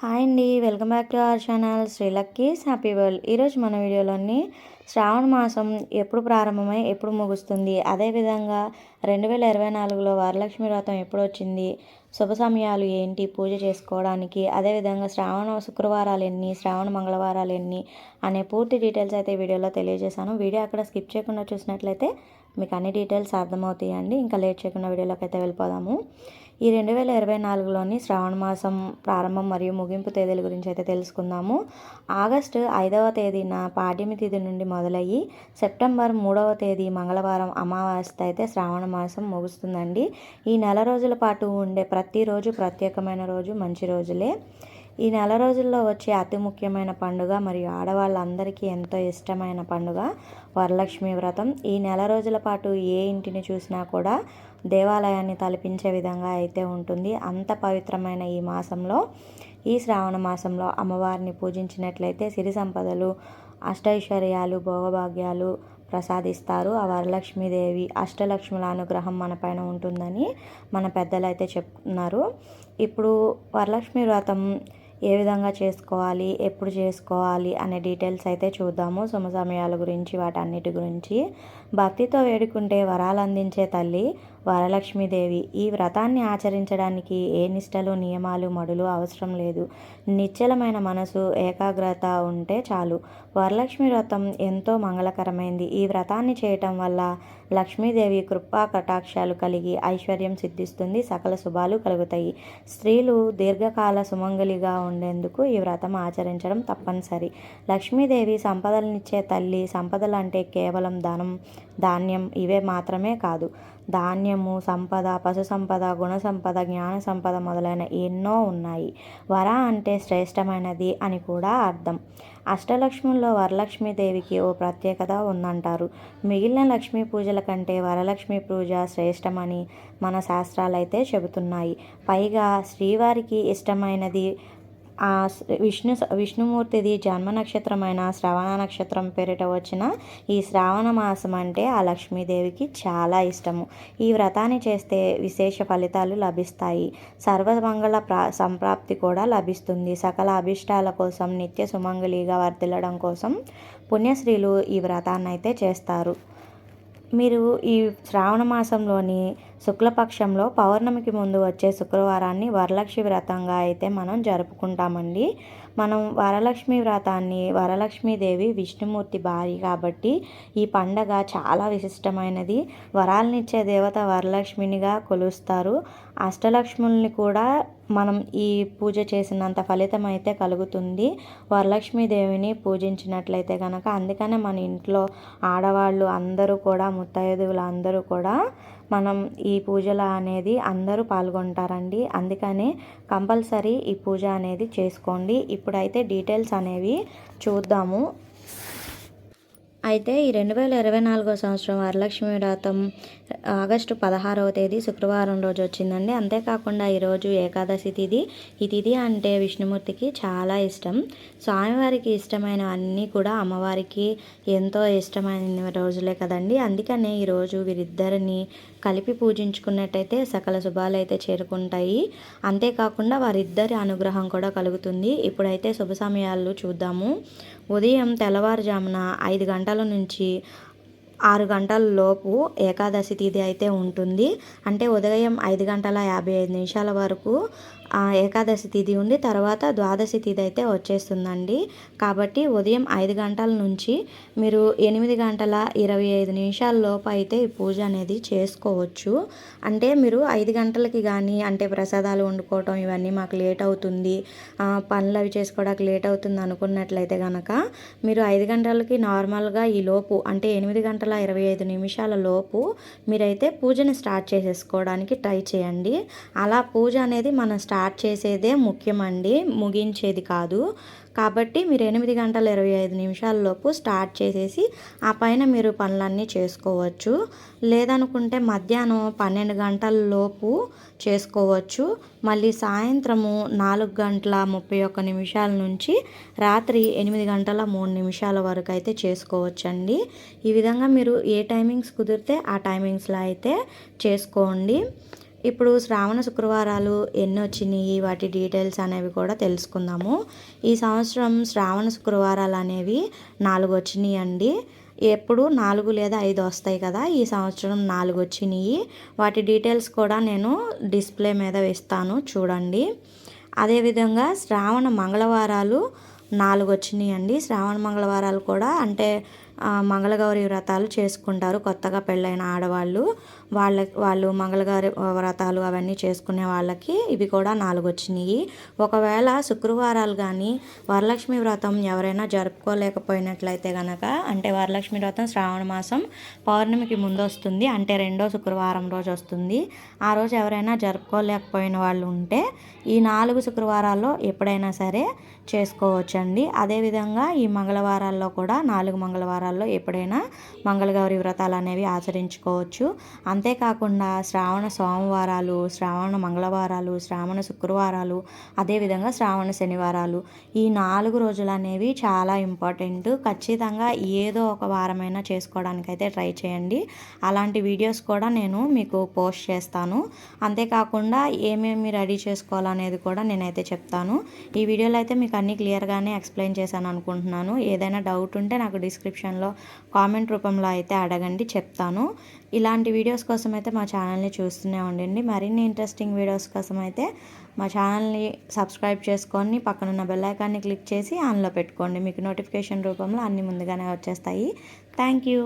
Hi అండి welcome back to our channel Sri Lucky's happy world. ఈరోజు మన వీడియోలోని శ్రావణ మాసం ఎప్పుడు ప్రారంభమై ఎప్పుడు ముగుస్తుంది? అదేవిధంగా రెండు వేల ఇరవై నాలుగులో వరలక్ష్మి వ్రతం ఎప్పుడు వచ్చింది? శుభ సమయాలు ఏంటి? పూజ చేసుకోవడానికి. అదేవిధంగా శ్రావణ శుక్రవారాలు ఎన్ని? శ్రావణ మంగళవారాలు ఎన్ని? అనే పూర్తి డీటెయిల్స్ అయితే వీడియోలో తెలియజేశాను. వీడియో అక్కడ స్కిప్ చేయకుండా చూసినట్లయితే మీకు అన్ని డీటెయిల్స్ అర్థమవుతాయండి. ఇంకా లేట్ చేయకుండా వీడియోలోకి అయితే వెళ్ళిపోదాము. ఈ రెండు వేల ఇరవై నాలుగులోని శ్రావణ మాసం ప్రారంభం మరియు ముగింపు తేదీల గురించి అయితే తెలుసుకుందాము. ఆగస్టు ఐదవ తేదీన పాడ్యమి తేదీ నుండి మొదలయ్యి సెప్టెంబర్ మూడవ తేదీ మంగళవారం అమావాస్య అయితే శ్రావణ మాసం ముగుస్తుందండి. ఈ నెల రోజుల పాటు ఉండే ప్రతిరోజు ప్రత్యేకమైన రోజు మంచి రోజులే. ఈ నెల రోజుల్లో వచ్చే అతి ముఖ్యమైన పండుగ మరియు ఆడవాళ్ళందరికీ ఎంతో ఇష్టమైన పండుగ వరలక్ష్మి వ్రతం. ఈ నెల రోజుల పాటు ఏ ఇంటిని చూసినా కూడా దేవాలయాన్ని తలపించే విధంగా అయితే ఉంటుంది. అంత పవిత్రమైన ఈ మాసంలో ఈ శ్రావణ మాసంలో అమ్మవారిని పూజించినట్లయితే సిరి సంపదలు అష్టైశ్వర్యాలు భోగభాగ్యాలు ప్రసాదిస్తారు. ఆ వరలక్ష్మీదేవి అష్టలక్ష్ముల అనుగ్రహం మన పైన ఉంటుందని మన పెద్దలు అయితే చెప్తున్నారు. ఇప్పుడు వరలక్ష్మి వ్రతం ఏ విధంగా చేసుకోవాలి ఎప్పుడు చేసుకోవాలి అనే డీటెయిల్స్ అయితే చూద్దాము. సమసమయాల గురించి వాటన్నిటి గురించి. భక్తితో వేడుకుంటే వరాలు అందించే తల్లి వరలక్ష్మీదేవి. ఈ వ్రతాన్ని ఆచరించడానికి ఏ నిష్టలు నియమాలు మడులు అవసరం లేదు. నిశ్చలమైన మనసు ఏకాగ్రత ఉంటే చాలు. వరలక్ష్మి వ్రతం ఎంతో మంగళకరమైంది. ఈ వ్రతాన్ని చేయటం వల్ల లక్ష్మీదేవి కృపా కటాక్షాలు కలిగి ఐశ్వర్యం సిద్ధిస్తుంది. సకల శుభాలు కలుగుతాయి. స్త్రీలు దీర్ఘకాల సుమంగలిగా ఉండేందుకు ఈ వ్రతం ఆచరించడం తప్పనిసరి. లక్ష్మీదేవి సంపదలనిచ్చే తల్లి సంపదలు అంటే కేవలం ధనం ధాన్యం ఇవే మాత్రమే కాదు. ధాన్యము సంపద పశు సంపద గుణ సంపద జ్ఞాన సంపద మొదలైన ఎన్నో ఉన్నాయి. వర అంటే శ్రేష్టమైనది అని కూడా అర్థం. అష్టలక్ష్ముల్లో వరలక్ష్మీదేవికి ఓ ప్రత్యేకత ఉందంటారు. మిగిలిన లక్ష్మీ పూజల కంటే వరలక్ష్మి పూజ శ్రేష్టమని మన శాస్త్రాలైతే చెబుతున్నాయి. పైగా శ్రీవారికి ఇష్టమైనది ఆ విష్ణు విష్ణుమూర్తిది జన్మ నక్షత్రమైన శ్రవణ నక్షత్రం పేరిట వచ్చిన ఈ శ్రావణ మాసం అంటే ఆ లక్ష్మీదేవికి చాలా ఇష్టము. ఈ వ్రతాన్ని చేస్తే విశేష ఫలితాలు లభిస్తాయి. సర్వమంగళ ప్రా సంప్రాప్తి కూడా లభిస్తుంది. సకల అభిష్టాల కోసం నిత్య సుమంగళిగా వర్తిల్లడం కోసం పుణ్యశ్రీలు ఈ వ్రతాన్ని అయితే చేస్తారు. మీరు ఈ శ్రావణ మాసంలోని శుక్లపక్షంలో పౌర్ణమికి ముందు వచ్చే శుక్రవారాన్ని వరలక్ష్మి వ్రతంగా అయితే మనం జరుపుకుంటామండి. మనం వరలక్ష్మి వ్రతాన్ని వరలక్ష్మీదేవి విష్ణుమూర్తి భార్య కాబట్టి ఈ పండగ చాలా విశిష్టమైనది. వరాలనిచ్చే దేవత వరలక్ష్మినిగా కొలుస్తారు. అష్టలక్ష్ముల్ని కూడా మనం ఈ పూజ చేసినంత ఫలితం అయితే కలుగుతుంది. వరలక్ష్మీదేవిని పూజించినట్లయితే కనుక అందుకనే మన ఇంట్లో ఆడవాళ్ళు అందరూ కూడా ముత్తైదువులు అందరూ కూడా మనం ఈ పూజలో అనేది అందరూ పాల్గొంటారండి. అందుకనే కంపల్సరీ ఈ పూజ అనేది చేసుకోండి. ఇప్పుడైతే డీటెయిల్స్ అనేవి చూద్దాము. అయితే ఈ రెండు వేల ఇరవై నాలుగో సంవత్సరం వరలక్ష్మి వ్రతం ఆగస్టు పదహారవ తేదీ శుక్రవారం రోజు వచ్చిందండి. అంతేకాకుండా ఈరోజు ఏకాదశి తిథి ఈ తిథి అంటే విష్ణుమూర్తికి చాలా ఇష్టం. స్వామివారికి ఇష్టమైన అన్నీ కూడా అమ్మవారికి ఎంతో ఇష్టమైన రోజులే కదండి. అందుకనే ఈరోజు వీరిద్దరిని కలిపి పూజించుకున్నట్టయితే సకల శుభాలు అయితే చేరుకుంటాయి. అంతేకాకుండా వారిద్దరి అనుగ్రహం కూడా కలుగుతుంది. ఇప్పుడైతే శుభ సమయాలు చూద్దాము. ఉదయం తెల్లవారుజామున ఐదు గంటల నుంచి ఆరు గంటల లోపు ఏకాదశి తిథి అయితే ఉంటుంది. అంటే ఉదయం ఐదు గంటల యాభై ఐదు నిమిషాల వరకు ఏకాదశి తిథి ఉండి తర్వాత ద్వాదశి తిథి అయితే వచ్చేస్తుందండి. కాబట్టి ఉదయం ఐదు గంటల నుంచి మీరు ఎనిమిది గంటల ఇరవై ఐదు నిమిషాల లోపు అయితే ఈ పూజ అనేది చేసుకోవచ్చు. అంటే మీరు ఐదు గంటలకి కానీ అంటే ప్రసాదాలు వండుకోవటం ఇవన్నీ మాకు లేట్ అవుతుంది. పనులు అవి చేసుకోవడానికి లేట్ అవుతుంది అనుకున్నట్లయితే కనుక మీరు ఐదు గంటలకి నార్మల్గా ఈ లోపు అంటే ఎనిమిది గంటల ఇరవై ఐదు నిమిషాల లోపు మీరైతే పూజని స్టార్ట్ చేసేసుకోవడానికి ట్రై చేయండి. అలా పూజ అనేది మనం స్టార్ట్ స్టార్ట్ చేసేదే ముఖ్యమండి. ముగించేది కాదు. కాబట్టి మీరు ఎనిమిది గంటల ఇరవై ఐదు నిమిషాలలోపు స్టార్ట్ చేసేసి ఆ పైన మీరు పనులన్నీ చేసుకోవచ్చు. లేదనుకుంటే మధ్యాహ్నం పన్నెండు గంటల లోపు చేసుకోవచ్చు. మళ్ళీ సాయంత్రము నాలుగు గంటల ముప్పై ఒక్క నిమిషాల నుంచి రాత్రి ఎనిమిది గంటల మూడు నిమిషాల వరకు అయితే చేసుకోవచ్చండి. ఈ విధంగా మీరు ఏ టైమింగ్స్ కుదిరితే ఆ టైమింగ్స్లో అయితే చేసుకోండి. ఇప్పుడు శ్రావణ శుక్రవారాలు ఎన్ని వచ్చినాయి? వాటి డీటెయిల్స్ అనేవి కూడా తెలుసుకుందాము. ఈ సంవత్సరం శ్రావణ శుక్రవారాలు అనేవి నాలుగు వచ్చినాయి అండి. ఎప్పుడు నాలుగు లేదా ఐదు వస్తాయి కదా? ఈ సంవత్సరం నాలుగు వచ్చినాయి. వాటి డీటెయిల్స్ కూడా నేను డిస్ప్లే మీద వేస్తాను చూడండి. అదేవిధంగా శ్రావణ మంగళవారాలు నాలుగు వచ్చినాయి అండి. శ్రావణ మంగళవారాలు కూడా అంటే మంగళగౌరి వ్రతాలు చేసుకుంటారు. కొత్తగా పెళ్ళైన ఆడవాళ్ళు. వాళ్ళ వాళ్ళు మంగళగౌరి వ్రతాలు అవన్నీ చేసుకునే వాళ్ళకి ఇవి కూడా నాలుగు వచ్చినాయి ఒకవేళ శుక్రవారాలు కానీ వరలక్ష్మి వ్రతం ఎవరైనా జరుపుకోలేకపోయినట్లయితే కనుక అంటే వరలక్ష్మి వ్రతం శ్రావణ మాసం పౌర్ణమికి ముందు వస్తుంది అంటే రెండో శుక్రవారం రోజు వస్తుంది. ఆ రోజు ఎవరైనా జరుపుకోలేకపోయిన వాళ్ళు ఉంటే ఈ నాలుగు శుక్రవారాల్లో ఎప్పుడైనా సరే చేసుకోవచ్చండి. అదేవిధంగా ఈ మంగళవారాల్లో కూడా నాలుగు వారాల్లో ఎప్పుడైనా మంగళగౌరి వ్రతాలు అనేవి ఆచరించుకోవచ్చు. అంతేకాకుండా శ్రావణ సోమవారాలు శ్రావణ మంగళవారాలు శ్రావణ శుక్రవారాలు అదేవిధంగా శ్రావణ శనివారాలు. ఈ నాలుగు రోజులు అనేవి చాలా ఇంపార్టెంట్. ఖచ్చితంగా ఏదో ఒక వారమైనా చేసుకోవడానికి అయితే ట్రై చేయండి. అలాంటి వీడియోస్ కూడా నేను మీకు పోస్ట్ చేస్తాను. అంతేకాకుండా ఏమేమి రెడీ చేసుకోవాలనేది కూడా నేనైతే చెప్తాను. ఈ వీడియోలో అయితే మీకు అన్నీ క్లియర్గానే ఎక్స్ప్లెయిన్ చేశాను అనుకుంటున్నాను. ఏదైనా డౌట్ ఉంటే నాకు డిస్క్రిప్షన్ సెక్షన్లో కామెంట్ రూపంలో అయితే అడగండి చెప్తాను. ఇలాంటి వీడియోస్ కోసం అయితే మా ఛానల్ని చూస్తూనే ఉండండి. మరిన్ని ఇంట్రెస్టింగ్ వీడియోస్ కోసం అయితే మా ఛానల్ని సబ్స్క్రైబ్ చేసుకొని పక్కనున్న బెల్లైకాన్ని క్లిక్ చేసి ఆన్లో పెట్టుకోండి. మీకు నోటిఫికేషన్ రూపంలో అన్నీ ముందుగానే వచ్చేస్తాయి. Thank you